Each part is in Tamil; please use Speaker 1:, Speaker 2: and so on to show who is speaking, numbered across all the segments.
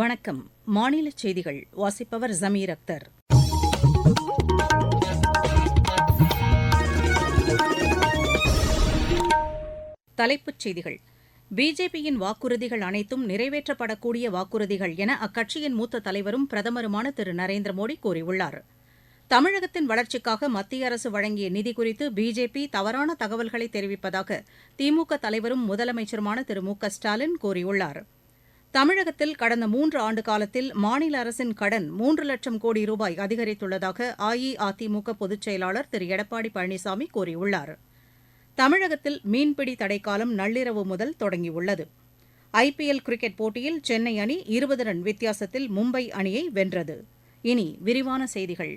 Speaker 1: வணக்கம் மாநில செய்திகள் வாசிப்பவர் ஜமீர் அக்தர் தலைப்புச் செய்திகள் பிஜேபியின் வாக்குறுதிகள் அனைத்தும் நிறைவேற்றப்படக்கூடிய வாக்குறுதிகள் என அக்கட்சியின் மூத்த தலைவரும் பிரதமருமான திரு நரேந்திர மோடி கூறியுள்ளார் தமிழகத்தின் வளர்ச்சிக்காக மத்திய அரசு வழங்கிய நிதி குறித்து பிஜேபி தவறான தகவல்களை தெரிவிப்பதாக திமுக தலைவரும் முதலமைச்சருமான திரு மு க ஸ்டாலின் கூறியுள்ளாா் தமிழகத்தில் கடந்த மூன்று ஆண்டு காலத்தில் மாநில அரசின் கடன் மூன்று லட்சம் கோடி ரூபாய் அதிகரித்துள்ளதாக அஇஅதிமுக பொதுச் செயலாளர் திரு எடப்பாடி பழனிசாமி கூறியுள்ளார் தமிழகத்தில் மீன்பிடி தடைக்காலம் நள்ளிரவு முதல் தொடங்கியுள்ளது ஐபிஎல் கிரிக்கெட் போட்டியில் சென்னை அணி இருபது ரன் வித்தியாசத்தில் மும்பை அணியை வென்றது இனி விரிவான செய்திகள்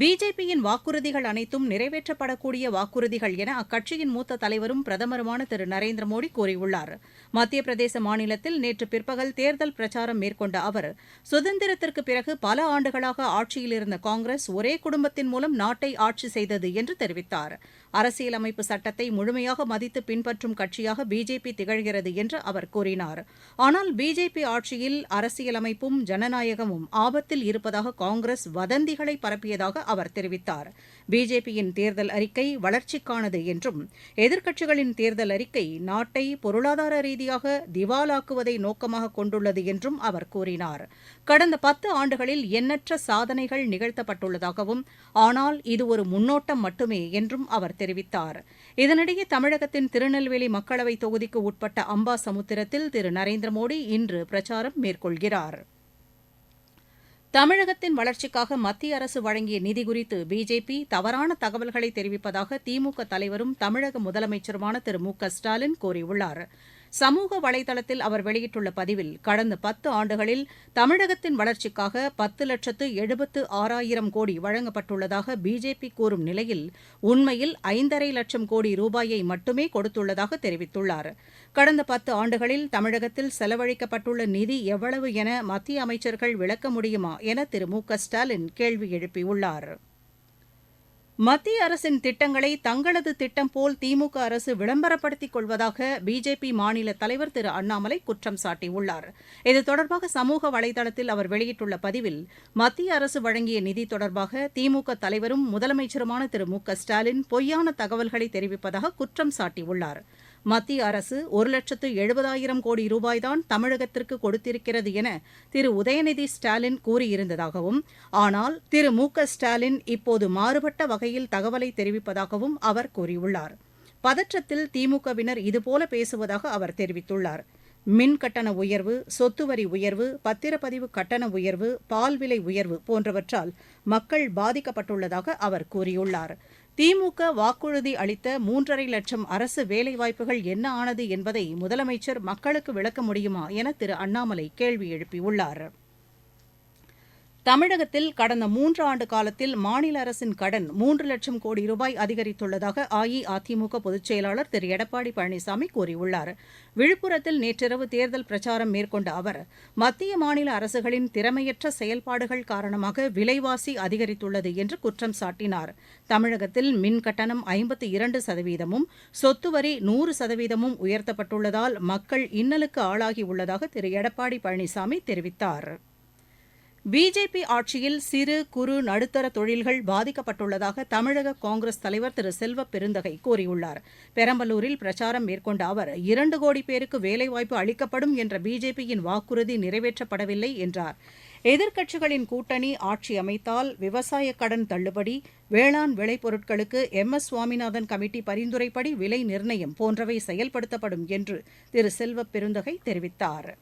Speaker 1: பிஜேபியின் வாக்குறுதிகள் அனைத்தும் நிறைவேற்றப்படக்கூடிய வாக்குறுதிகள் என அக்கட்சியின் மூத்த தலைவரும் பிரதமருமான திரு நரேந்திர மோடி கூறியுள்ளார் மத்திய பிரதேச மாநிலத்தில் நேற்று பிற்பகல் தேர்தல் பிரச்சாரம் மேற்கொண்ட அவர் சுதந்திரத்திற்கு பிறகு பல ஆண்டுகளாக ஆட்சியில் இருந்த காங்கிரஸ் ஒரே குடும்பத்தின் மூலம் நாட்டை ஆட்சி செய்தது என்று தெரிவித்தார் அரசியலமைப்பு சட்டத்தை முழுமையாக மதித்து பின்பற்றும் கட்சியாக பிஜேபி திகழ்கிறது என்று அவர் கூறினார் ஆனால் பிஜேபி ஆட்சியில் அரசியலமைப்பும் ஜனநாயகமும் ஆபத்தில் இருப்பதாக காங்கிரஸ் வதந்திகளை பரப்பியதாக அவர் தெரிவித்தார் பிஜேபியின் தேர்தல் அறிக்கை வளர்ச்சிக்கானது என்றும் எதிர்க்கட்சிகளின் தேர்தல் அறிக்கை நாட்டை பொருளாதார ரீதியாக திவாலாக்குவதை நோக்கமாக கொண்டுள்ளது என்றும் அவர் கூறினார் கடந்த பத்து ஆண்டுகளில் எண்ணற்ற சாதனைகள் நிகழ்த்தப்பட்டுள்ளதாகவும் ஆனால் இது ஒரு முன்னோட்டம் மட்டுமே என்றும் அவர் தெரிவித்தார் இதனிடையே தமிழகத்தின் திருநெல்வேலி மக்களவைத் தொகுதிக்கு உட்பட்ட அம்பாசமுத்திரத்தில் திரு நரேந்திர மோடி இன்று பிரச்சாரம் மேற்கொள்கிறாா் தமிழகத்தின் வளர்ச்சிக்காக மத்திய அரசு வழங்கிய நிதி குறித்து பிஜேபி தவறான தகவல்களை தெரிவிப்பதாக திமுக தலைவரும் தமிழக முதலமைச்சருமான திரு மு க ஸ்டாலின் கூறியுள்ளாா் சமூக வலைதளத்தில் அவர் வெளியிட்டுள்ள பதிவில் கடந்த பத்து ஆண்டுகளில் தமிழகத்தின் வளர்ச்சிக்காக பத்து லட்சத்து எழுபத்து ஆறாயிரம் கோடி வழங்கப்பட்டுள்ளதாக பிஜேபி கூறும் நிலையில் உண்மையில் ஐந்தரை லட்சம் கோடி ரூபாயை மட்டுமே கொடுத்துள்ளதாக தெரிவித்துள்ளார் கடந்த பத்து ஆண்டுகளில் தமிழகத்தில் செலவழிக்கப்பட்டுள்ள நிதி எவ்வளவு என மத்திய அமைச்சர்கள் விளக்க முடியுமா என திரு மு க ஸ்டாலின் கேள்வி எழுப்பியுள்ளாா் மத்திய அரசின் திட்டங்களை தங்களது திட்டம் போல் திமுக அரசு விளம்பரப்படுத்திக் கொள்வதாக பிஜேபி மாநில தலைவர் திரு அண்ணாமலை குற்றம் சாட்டியுள்ளார் இது தொடர்பாக சமூக வலைதளத்தில் அவர் வெளியிட்டுள்ள பதிவில் மத்திய அரசு வழங்கிய நிதி தொடர்பாக திமுக தலைவரும் முதலமைச்சருமான திரு மு க ஸ்டாலின் பொய்யான தகவல்களை தெரிவிப்பதாக குற்றம் சாட்டியுள்ளாா் மத்திய அரசு ஒரு லட்சத்து எழுபதாயிரம் கோடி ரூபாய்தான் தமிழகத்திற்கு கொடுத்திருக்கிறது என திரு உதயநிதி ஸ்டாலின் கூறியிருந்ததாகவும் ஆனால் திரு மு க ஸ்டாலின் இப்போது மாறுபட்ட வகையில் தகவலை தெரிவிப்பதாகவும் அவர் கூறியுள்ளார் பதற்றத்தில் திமுகவினர் இதுபோல பேசுவதாக அவர் தெரிவித்துள்ளார் மின் கட்டண உயர்வு சொத்து வரி உயர்வு பத்திரப்பதிவு கட்டண உயர்வு பால் விலை உயர்வு போன்றவற்றால் மக்கள் பாதிக்கப்பட்டுள்ளதாக அவர் கூறியுள்ளாா் திமுக வாக்குறுதி அளித்த மூன்றரை லட்சம் அரசு வேலைவாய்ப்புகள் என்ன ஆனது என்பதை முதலமைச்சர் மக்களுக்கு விளக்க முடியுமா என திரு அண்ணாமலை கேள்வி எழுப்பியுள்ளாா் தமிழகத்தில் கடந்த மூன்று ஆண்டு காலத்தில் மாநில அரசின் கடன் மூன்று லட்சம் கோடி ரூபாய் அதிகரித்துள்ளதாக அஇஅதிமுக பொதுச் செயலாளர் திரு எடப்பாடி பழனிசாமி கூறியுள்ளார் விழுப்புரத்தில் நேற்றிரவு தேர்தல் பிரச்சாரம் மேற்கொண்ட அவர் மத்திய மாநில அரசுகளின் திறமையற்ற செயல்பாடுகள் காரணமாக விலைவாசி அதிகரித்துள்ளது என்று குற்றம் சாட்டினார் தமிழகத்தில் மின் கட்டணம் ஐம்பத்தி இரண்டு சதவீதமும் சொத்து வரி நூறு சதவீதமும் உயர்த்தப்பட்டுள்ளதால் மக்கள் இன்னலுக்கு ஆளாகியுள்ளதாக திரு எடப்பாடி பழனிசாமி தெரிவித்தாா் பிஜேபி ஆட்சியில் சிறு குறு நடுத்தர தொழில்கள் பாதிக்கப்பட்டுள்ளதாக தமிழக காங்கிரஸ் தலைவர் திரு செல்வ பெருந்தகை கூறியுள்ளார் பெரம்பலூரில் பிரச்சாரம் மேற்கொண்ட அவர் இரண்டு கோடி பேருக்கு வேலைவாய்ப்பு அளிக்கப்படும் என்ற பிஜேபியின் வாக்குறுதி நிறைவேற்றப்படவில்லை என்றார் எதிர்க்கட்சிகளின் கூட்டணி ஆட்சி அமைத்தால் விவசாய கடன் தள்ளுபடி வேளாண் விளைபொருட்களுக்கு எம் எஸ் சுவாமிநாதன் கமிட்டி பரிந்துரைப்படி விலை நிர்ணயம் போன்றவை செயல்படுத்தப்படும் என்று திரு செல்வ பெருந்தகை தெரிவித்தாா்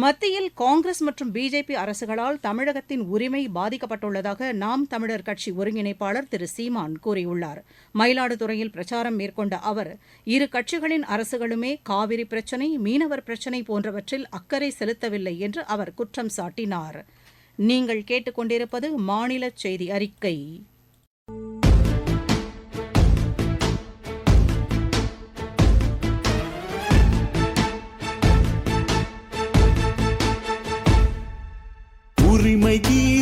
Speaker 1: மத்தியில் காங்கிரஸ் மற்றும் பிஜேபி அரசுகளால் தமிழகத்தின் உரிமை பாதிக்கப்பட்டுள்ளதாக நாம் தமிழர் கட்சி ஒருங்கிணைப்பாளர் திரு சீமான் கூறியுள்ளார் மயிலாடுதுறையில் பிரச்சாரம் மேற்கொண்ட அவர் இரு கட்சிகளின் அரசுகளுமே காவிரி பிரச்சினை மீனவர் பிரச்சினை போன்றவற்றில் அக்கறை செலுத்தவில்லை என்று அவர் குற்றம் சாட்டினார் நீங்கள் கேட்டுக்கொண்டிருப்பது மாநில செய்தி அறிக்கை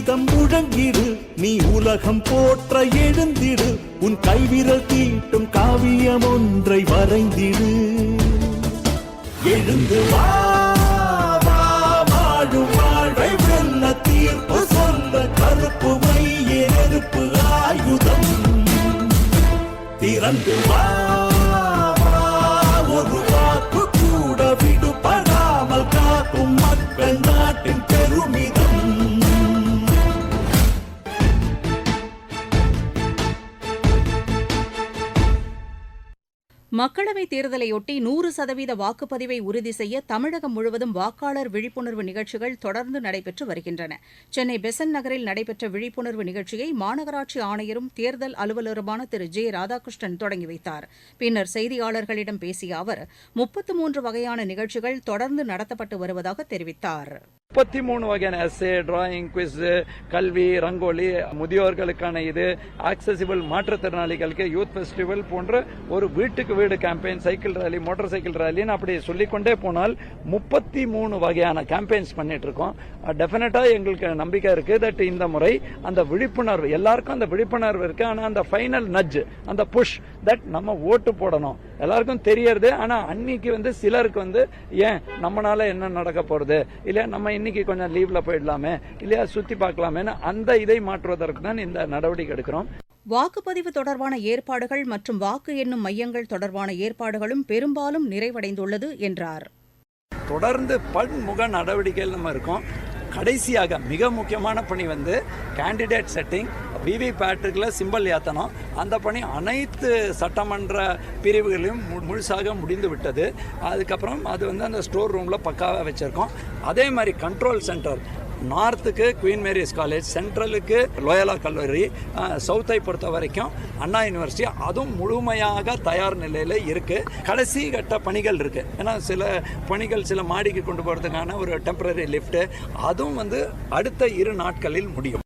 Speaker 1: வேதம் முழங்கிடு நீ உலகம் போற்ற எழுந்திடு உன் கைவிரல் தீட்டும் காவியம் ஒன்றை வரைந்திடு எழுந்து திறந்து வா மக்களவைத் தேர்தலையொட்டி நூறு சதவீத வாக்குப்பதிவை உறுதி செய்ய தமிழகம் முழுவதும் வாக்காளர் விழிப்புணர்வு நிகழ்ச்சிகள் தொடர்ந்து நடைபெற்று வருகின்றன சென்னை பெசன்ட் நகரில் நடைபெற்ற விழிப்புணர்வு நிகழ்ச்சியை மாநகராட்சி ஆணையரும் தேர்தல் அலுவலருமான திரு ஜே ராதாகிருஷ்ணன் தொடங்கி வைத்தார் பின்னர் செய்தியாளர்களிடம் பேசிய அவர் முப்பத்து மூன்று வகையான நிகழ்ச்சிகள் தொடர்ந்து நடத்தப்பட்டு வருவதாக தெரிவித்தாா்
Speaker 2: முப்பத்தி மூணு வகையான எஸ்ஏ டிராயிங் குவிஸ் கல்வி ரங்கோலி முதியோர்களுக்கான இது ஆக்சசிபிள் மாற்றுத்திறனாளிகளுக்கு யூத் ஃபெஸ்டிவல் போன்ற ஒரு வீட்டுக்கு வீடு campaign cycle rally motorcycle ரேலின்னு அப்படி சொல்லிக்கொண்டே போனால் முப்பத்தி மூணு வகையான கேம்பெயின்ஸ் பண்ணிட்டு இருக்கோம் டெஃபினட்டா எங்களுக்கு நம்பிக்கை இருக்கு தட் இந்த முறை அந்த விழிப்புணர்வு எல்லாருக்கும் அந்த விழிப்புணர்வு இருக்கு ஆனால் அந்த ஃபைனல் நஜ் அந்த புஷ் தட் நம்ம ஓட்டு போடணும் எல்லாருக்கும் தெரியறது ஆனா அன்னைக்கு வந்து சிலருக்கு வந்து ஏன் நம்மனால என்ன நடக்க போறது இல்லையா நம்ம இன்னைக்கு கொஞ்சம் லீவ்ல போயிடலாமே இல்லையா சுத்தி பார்க்கலாமேன்னு அந்த இதை மாற்றுவதற்கு தான் இந்த நடவடிக்கை எடுக்கிறோம்
Speaker 1: வாக்குப்பதிவு தொடர்பான ஏற்பாடுகள் மற்றும் வாக்கு எண்ணும் மையங்கள் தொடர்பான ஏற்பாடுகளும் பெரும்பாலும் நிறைவடைந்துள்ளது என்றார்
Speaker 2: தொடர்ந்து பன்முக நடவடிக்கைகள் நம்ம இருக்கோம் கடைசியாக மிக முக்கியமான பணி வந்து கேண்டிடேட் செட்டிங் விவி பேட்ரிக்கில் சிம்பல் ஏற்றணும் அந்த பணி அனைத்து சட்டமன்ற பிரிவுகளையும் முழுசாக முடிந்து விட்டது அதுக்கப்புறம் அது வந்து அந்த ஸ்டோர் ரூமில் பக்காவாக வச்சுருக்கோம் அதே மாதிரி கண்ட்ரோல் சென்டர் நார்த்துக்கு குயின் மேரிஸ் காலேஜ் சென்ட்ரலுக்கு லோயலா கல்லூரி சவுத்தை பொறுத்த வரைக்கும் அண்ணா யூனிவர்சிட்டி அதுவும் முழுமையாக தயார் நிலையில் இருக்குது கடைசி கட்ட பணிகள் இருக்குது ஏன்னா சில பணிகள் சில மாடிக்கு கொண்டு போகிறதுக்கான ஒரு டெம்பரரி லிஃப்ட்டு அதுவும் வந்து அடுத்த இரு நாட்களில் முடியும்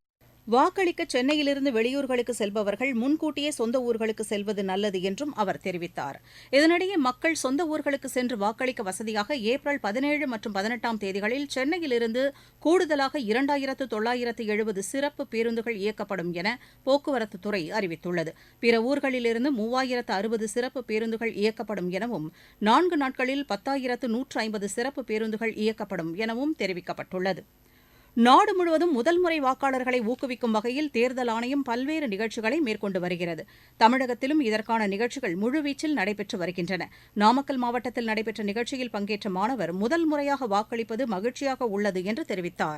Speaker 1: வாக்களிக்க சென்னையிலிருந்து வெளியூர்களுக்கு செல்பவர்கள் முன்கூட்டியே சொந்த ஊர்களுக்கு செல்வது நல்லது என்றும் அவர் தெரிவித்தார் இதனிடையே மக்கள் சொந்த ஊர்களுக்கு சென்று வாக்களிக்க வசதியாக ஏப்ரல் பதினேழு மற்றும் பதினெட்டாம் தேதிகளில் சென்னையிலிருந்து கூடுதலாக இரண்டாயிரத்து தொள்ளாயிரத்து எழுபது சிறப்பு பேருந்துகள் இயக்கப்படும் என போக்குவரத்து துறை அறிவித்துள்ளது பிற ஊர்களிலிருந்து மூவாயிரத்து அறுபது சிறப்பு பேருந்துகள் இயக்கப்படும் எனவும் நான்கு நாட்களில் பத்தாயிரத்து நூற்று ஐம்பது சிறப்பு பேருந்துகள் இயக்கப்படும் எனவும் தெரிவிக்கப்பட்டுள்ளது நாடு முழுவதும் முதல்முறை வாக்காளர்களை ஊக்குவிக்கும் வகையில் தேர்தல் ஆணையம் பல்வேறு நிகழ்ச்சிகளை மேற்கொண்டு வருகிறது தமிழகத்திலும் இதற்கான நிகழ்ச்சிகள் முழுவீச்சில் நடைபெற்று வருகின்றன நாமக்கல் மாவட்டத்தில் நடைபெற்ற நிகழ்ச்சியில் பங்கேற்ற மாணவர் முதல் முறையாக வாக்களிப்பது மகிழ்ச்சியாக உள்ளது என்று தெரிவித்தாா்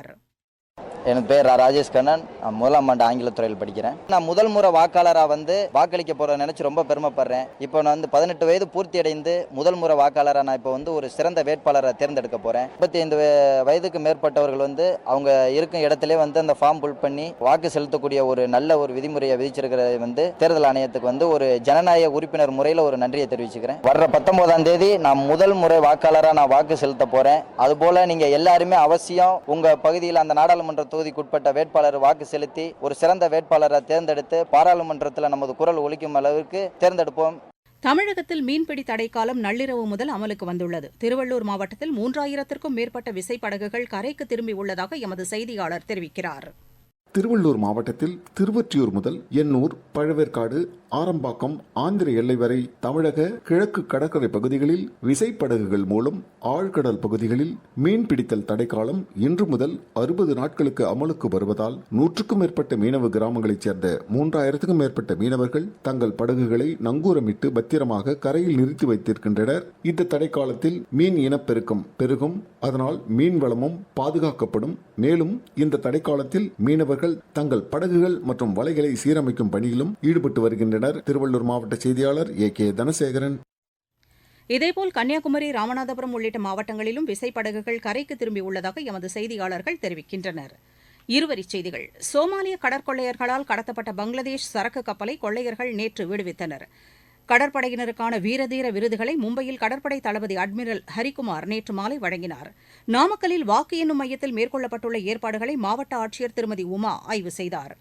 Speaker 3: என் பேர் ராஜேஷ் கண்ணன் நான் முதலாம் ஆண்டு ஆங்கிலத்துறையில் படிக்கிறேன் நான் முதல் முறை வாக்காளராக வந்து வாக்களிக்க போகிற நினச்சி ரொம்ப பெருமைப்படுறேன் இப்போ நான் வந்து பதினெட்டு வயது பூர்த்தி அடைந்து முதல் முறை வாக்காளராக நான் இப்போ வந்து ஒரு சிறந்த வேட்பாளரை தேர்ந்தெடுக்க போகிறேன் முப்பத்தி ஐந்து வயதுக்கு மேற்பட்டவர்கள் வந்து அவங்க இருக்கும் இடத்துல வந்து அந்த ஃபார்ம் ஃபுல் பண்ணி வாக்கு செலுத்தக்கூடிய ஒரு நல்ல ஒரு விதிமுறையை விதிச்சிருக்கிறது வந்து தேர்தல் ஆணையத்துக்கு வந்து ஒரு ஜனநாயக உறுப்பினர் முறையில் ஒரு நன்றியை தெரிவிச்சுக்கிறேன் வர்ற பத்தொன்பதாம் தேதி நான் முதல் முறை வாக்காளராக நான் வாக்கு செலுத்த போகிறேன் அதுபோல் நீங்கள் எல்லாருமே அவசியம் உங்கள் பகுதியில் அந்த நாடாளுமன்ற பாராளுமன்ற தொகுதிக்குட்பட்ட வேட்பாளர் வாக்கு செலுத்தி ஒரு சிறந்த வேட்பாளரை தேர்ந்தெடுத்து பாராளுமன்றத்தில் நமது குரல் ஒழிக்கும் அளவிற்கு தேர்ந்தெடுப்போம்
Speaker 1: தமிழகத்தில் மீன்பிடி தடைக்காலம் நள்ளிரவு முதல் அமலுக்கு வந்துள்ளது திருவள்ளூர் மாவட்டத்தில் மூன்றாயிரத்திற்கும் மேற்பட்ட விசைப்படகுகள் கரைக்கு திரும்பியுள்ளதாக எமது செய்தியாளர் தெரிவிக்கிறாா்
Speaker 4: திருவள்ளூர் மாவட்டத்தில் திருவொற்றியூர் முதல் எண்ணூர் பழவேற்காடு ஆரம்பாக்கம் ஆந்திர எல்லை வரை தமிழக கிழக்கு கடற்கரை பகுதிகளில் விசைப்படகுகள் மூலம் ஆழ்கடல் பகுதிகளில் மீன்பிடித்தல் தடைக்காலம் இன்று முதல் அறுபது நாட்களுக்கு அமலுக்கு வருவதால் நூற்றுக்கும் மேற்பட்ட மீனவ கிராமங்களைச் சேர்ந்த மூன்றாயிரத்துக்கும் மேற்பட்ட மீனவர்கள் தங்கள் படகுகளை நங்கூரமிட்டு பத்திரமாக கரையில் நிறுத்தி வைத்திருக்கின்றனர் இந்த தடைக்காலத்தில் மீன் இனப்பெருக்கம் பெருகும் அதனால் மீன் வளமும் பாதுகாக்கப்படும் மேலும் இந்த தடைக்காலத்தில் மீனவர்கள் மீனவர்கள் தங்கள் படகுகள் மற்றும் வலைகளை சீரமைக்கும் பணியிலும் ஈடுபட்டு வருகின்றனர் திருவள்ளூர் மாவட்ட செய்தியாளர் ஏ கே தனசேகரன்
Speaker 1: இதேபோல் கன்னியாகுமரி ராமநாதபுரம் உள்ளிட்ட மாவட்டங்களிலும் விசைப்படகுகள் கரைக்கு திரும்பியுள்ளதாக எமது செய்தியாளர்கள் தெரிவிக்கின்றனர் இருவரிச் செய்திகள் சோமாலிய கடற்கொள்ளையர்களால் கடத்தப்பட்ட பங்களாதேஷ் சரக்கு கப்பலை கொள்ளையர்கள் நேற்று விடுவித்தனர் கடற்படையினருக்கான வீரதீர விருதுகளை மும்பையில் கடற்படை தளபதி அட்மிரல் ஹரிகுமார் நேற்று மாலை வழங்கினார் நாமக்கல்லில் வாக்கு எண்ணும் மையத்தில் மேற்கொள்ளப்பட்டுள்ள ஏற்பாடுகளை மாவட்ட ஆட்சியர் திருமதி உமா ஆய்வு செய்தார்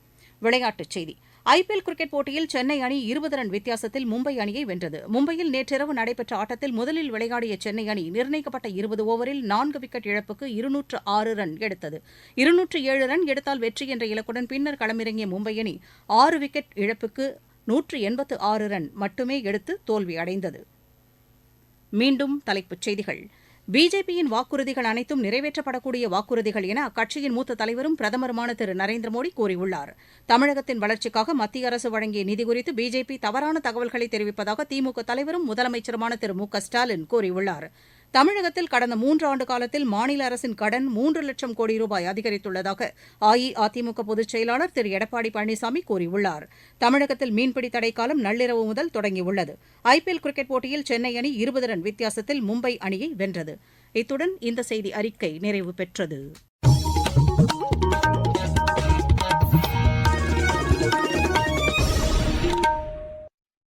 Speaker 1: விளையாட்டுச் செய்தி ஐபிஎல் கிரிக்கெட் போட்டியில் சென்னை அணி இருபது ரன் வித்தியாசத்தில் மும்பை அணியை வென்றது மும்பையில் நேற்றிரவு நடைபெற்ற ஆட்டத்தில் முதலில் விளையாடிய சென்னை அணி நிர்ணயிக்கப்பட்ட இருபது ஓவரில் நான்கு விக்கெட் இழப்புக்கு இருநூற்று ஆறு ரன் எடுத்தது இருநூற்று ஏழு ரன் எடுத்தால் வெற்றி என்ற இலக்குடன் பின்னர் களமிறங்கிய மும்பை அணி ஆறு விக்கெட் இழப்புக்கு நூற்று எண்பத்து ஆறு ரன் மட்டுமே எடுத்து தோல்வியடைந்தது மீண்டும் தலைப்புச் செய்திகள் பிஜேபியின் வாக்குறுதிகள் அனைத்தும் நிறைவேற்றப்படக்கூடிய வாக்குறுதிகள் என அக்கட்சியின் மூத்த தலைவரும் பிரதமருமான திரு நரேந்திர மோடி கூறியுள்ளார் தமிழகத்தின் வளர்ச்சிக்காக மத்திய அரசு வழங்கிய நிதி குறித்து பிஜேபி தவறான தகவல்களை தெரிவிப்பதாக திமுக தலைவரும் முதலமைச்சருமான திரு மு க ஸ்டாலின் கூறியுள்ளாா் தமிழகத்தில் கடந்த மூன்றாண்டு காலத்தில் மாநில அரசின் கடன் மூன்று லட்சம் கோடி ரூபாய் அதிகரித்துள்ளதாக அஇஅதிமுக பொதுச் செயலாளர் திரு எடப்பாடி பழனிசாமி கூறியுள்ளார் தமிழகத்தில் மீன்பிடி தடைக்காலம் நள்ளிரவு முதல் தொடங்கியுள்ளது ஐபிஎல் கிரிக்கெட் போட்டியில் சென்னை அணி இருபது ரன் வித்தியாசத்தில் மும்பை அணியை வென்றது இத்துடன் இந்த செய்தி அறிக்கை நிறைவு பெற்றது